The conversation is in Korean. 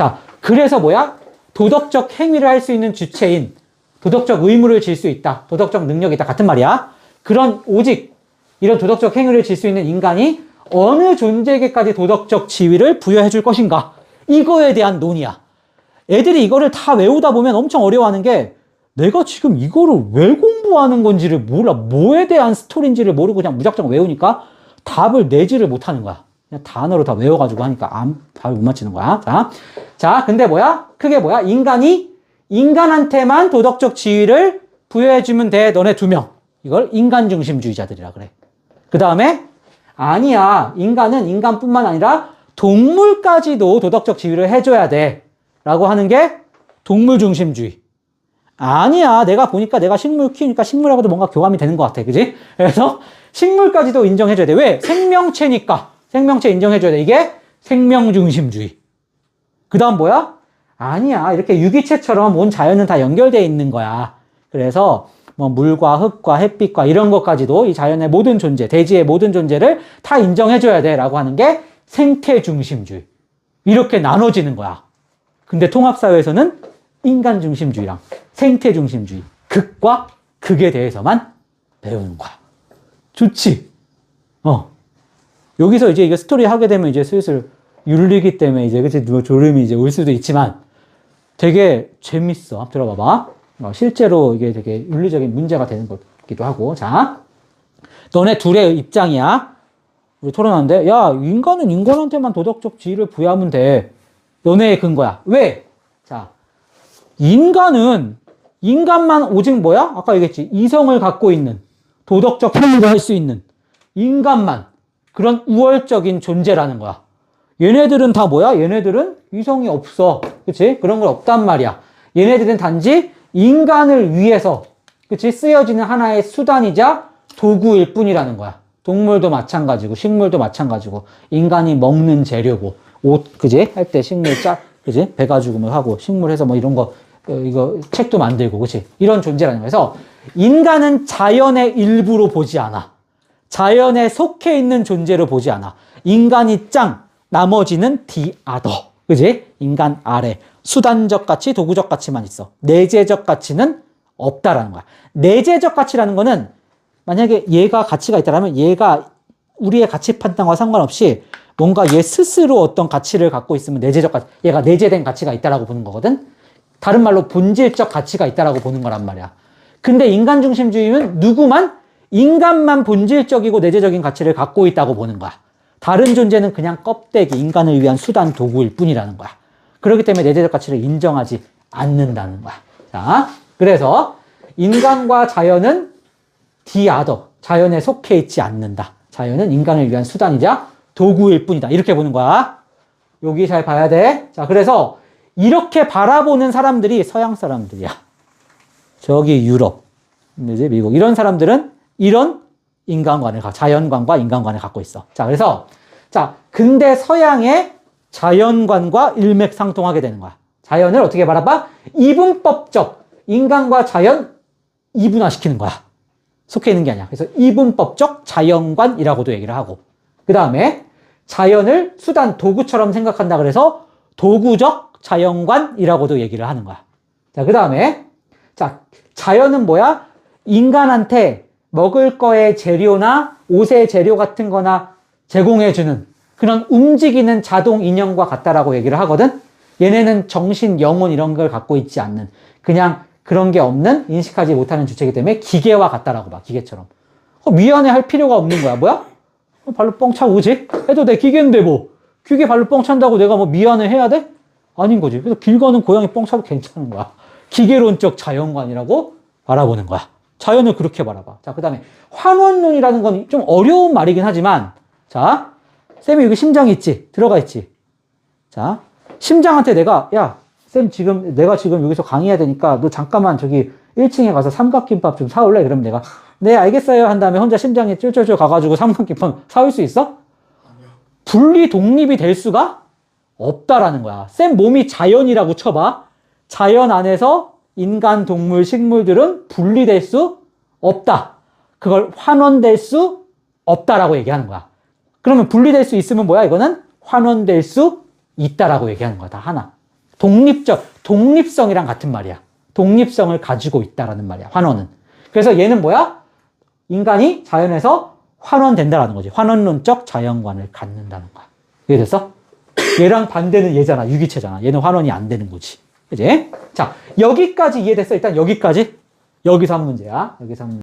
자, 그래서 뭐야? 도덕적 행위를 할 수 있는 주체인 도덕적 의무를 질 수 있다. 도덕적 능력이 있다. 같은 말이야. 그런 오직 이런 도덕적 행위를 질 수 있는 인간이 어느 존재에게까지 도덕적 지위를 부여해 줄 것인가? 이거에 대한 논의야. 애들이 이거를 다 외우다 보면 엄청 어려워하는 게 내가 지금 이거를 왜 공부하는 건지를 몰라. 뭐에 대한 스토리인지를 모르고 그냥 무작정 외우니까 답을 내지를 못하는 거야. 그냥 단어로 다 외워가지고 하니까 안, 답을 못 맞히는 거야. 자, 자, 근데 뭐야? 크게 뭐야? 인간이 인간한테만 도덕적 지위를 부여해주면 돼. 너네 두 명. 이걸 인간 중심주의자들이라 그래. 그 다음에 아니야. 인간은 인간뿐만 아니라 동물까지도 도덕적 지위를 해줘야 돼. 라고 하는 게 동물 중심주의. 아니야. 내가 보니까 내가 식물 키우니까 식물하고도 뭔가 교감이 되는 것 같아. 그지? 그래서 식물까지도 인정해줘야 돼. 왜? 생명체니까. 생명체 인정해줘야 돼. 이게 생명 중심주의. 그 다음 뭐야? 아니야. 이렇게 유기체처럼 온 자연은 다 연결되어 있는 거야. 그래서 뭐 물과 흙과 햇빛과 이런 것까지도 이 자연의 모든 존재, 대지의 모든 존재를 다 인정해줘야 돼. 라고 하는 게 생태 중심주의. 이렇게 나눠지는 거야. 근데 통합사회에서는 인간 중심주의랑 생태 중심주의, 극과 극에 대해서만 배우는 거야. 좋지? 어. 여기서 이제 이거 스토리 하게 되면 이제 슬슬 윤리기 때문에 이제 그치 누가 졸음이 이제 올 수도 있지만 되게 재밌어. 한번 들어봐봐. 어, 실제로 이게 되게 윤리적인 문제가 되는 것기도 하고. 자, 너네 둘의 입장이야. 우리 토론하는데, 야, 인간은 인간한테만 도덕적 지위를 부여하면 돼. 너네의 근거야. 왜? 자, 인간은 인간만 오직 뭐야? 아까 얘기했지. 이성을 갖고 있는 도덕적 행위를 할 수 있는 인간만 그런 우월적인 존재라는 거야. 얘네들은 다 뭐야? 얘네들은 이성이 없어. 그치? 그런 건 없단 말이야. 얘네들은 단지 인간을 위해서, 그치? 쓰여지는 하나의 수단이자 도구일 뿐이라는 거야. 동물도 마찬가지고, 식물도 마찬가지고, 인간이 먹는 재료고, 옷, 그지? 할 때 식물 짜, 그지? 배 가지고 뭐 하고, 식물 해서 뭐 이런 거, 어, 이거 책도 만들고, 그치? 이런 존재라는 거에서, 인간은 자연의 일부로 보지 않아. 자연에 속해 있는 존재로 보지 않아. 인간이 짱, 나머지는 디아더. 그지? 인간 아래. 수단적 가치, 도구적 가치만 있어. 내재적 가치는 없다라는 거야. 내재적 가치라는 거는 만약에 얘가 가치가 있다면 얘가 우리의 가치 판단과 상관없이 뭔가 얘 스스로 어떤 가치를 갖고 있으면 내재적 가치, 얘가 내재된 가치가 있다라고 보는 거거든. 다른 말로 본질적 가치가 있다라고 보는 거란 말이야. 근데 인간 중심주의는 누구만 인간만 본질적이고 내재적인 가치를 갖고 있다고 보는 거야. 다른 존재는 그냥 껍데기, 인간을 위한 수단, 도구일 뿐이라는 거야. 그렇기 때문에 내재적 가치를 인정하지 않는다는 거야. 자, 그래서 인간과 자연은 디아더, 자연에 속해 있지 않는다. 자연은 인간을 위한 수단이자 도구일 뿐이다. 이렇게 보는 거야. 여기 잘 봐야 돼. 자, 그래서 이렇게 바라보는 사람들이 서양 사람들이야. 저기 유럽, 이제 미국 이런 사람들은 이런 인간관을 자연관과 인간관을 갖고 있어. 자, 그래서 자, 근데 서양의 자연관과 일맥상통하게 되는 거야. 자연을 어떻게 바라봐? 이분법적 인간과 자연 이분화시키는 거야. 속해 있는 게 아니야. 그래서 이분법적 자연관이라고도 얘기를 하고. 그 다음에 자연을 수단 도구처럼 생각한다 그래서 도구적 자연관이라고도 얘기를 하는 거야. 자, 그 다음에 자, 자연은 뭐야? 인간한테 먹을 거의 재료나 옷의 재료 같은 거나 제공해주는 그런 움직이는 자동 인형과 같다라고 얘기를 하거든? 얘네는 정신, 영혼 이런 걸 갖고 있지 않는 그냥 그런 게 없는 인식하지 못하는 주체이기 때문에 기계와 같다라고 봐, 기계처럼. 어, 미안해 할 필요가 없는 거야. 뭐야? 어, 발로 뻥 차고, 그지? 해도 돼. 기계인데 뭐. 기계 발로 뻥 찬다고 내가 뭐 미안해 해야 돼? 아닌 거지. 그래서 길 가는 고양이 뻥 차도 괜찮은 거야. 기계론적 자연관이라고 바라보는 거야. 자연을 그렇게 바라봐. 자, 그 다음에 환원론이라는 건 좀 어려운 말이긴 하지만, 자, 쌤이 여기 심장이 있지? 들어가 있지? 자, 심장한테 내가, 야, 쌤 지금, 내가 지금 여기서 강의해야 되니까 너 잠깐만 저기 1층에 가서 삼각김밥 좀 사올래? 그러면 내가, 네, 알겠어요. 한 다음에 혼자 심장에 쫄쫄쫄 가가지고 삼각김밥 사올 수 있어? 분리 독립이 될 수가 없다라는 거야. 쌤 몸이 자연이라고 쳐봐. 자연 안에서 인간, 동물, 식물들은 분리될 수 없다. 그걸 환원될 수 없다라고 얘기하는 거야. 그러면 분리될 수 있으면 뭐야? 이거는 환원될 수 있다라고 얘기하는 거야. 다 하나. 독립적, 독립성이랑 같은 말이야. 독립성을 가지고 있다라는 말이야, 환원은. 그래서 얘는 뭐야? 인간이 자연에서 환원된다라는 거지. 환원론적 자연관을 갖는다는 거야. 이해됐어? 얘랑 반대는 얘잖아. 유기체잖아. 얘는 환원이 안 되는 거지. 그지? 자, 여기까지 이해됐어? 일단 여기까지. 여기서 한 문제야. 여기서 한 문제.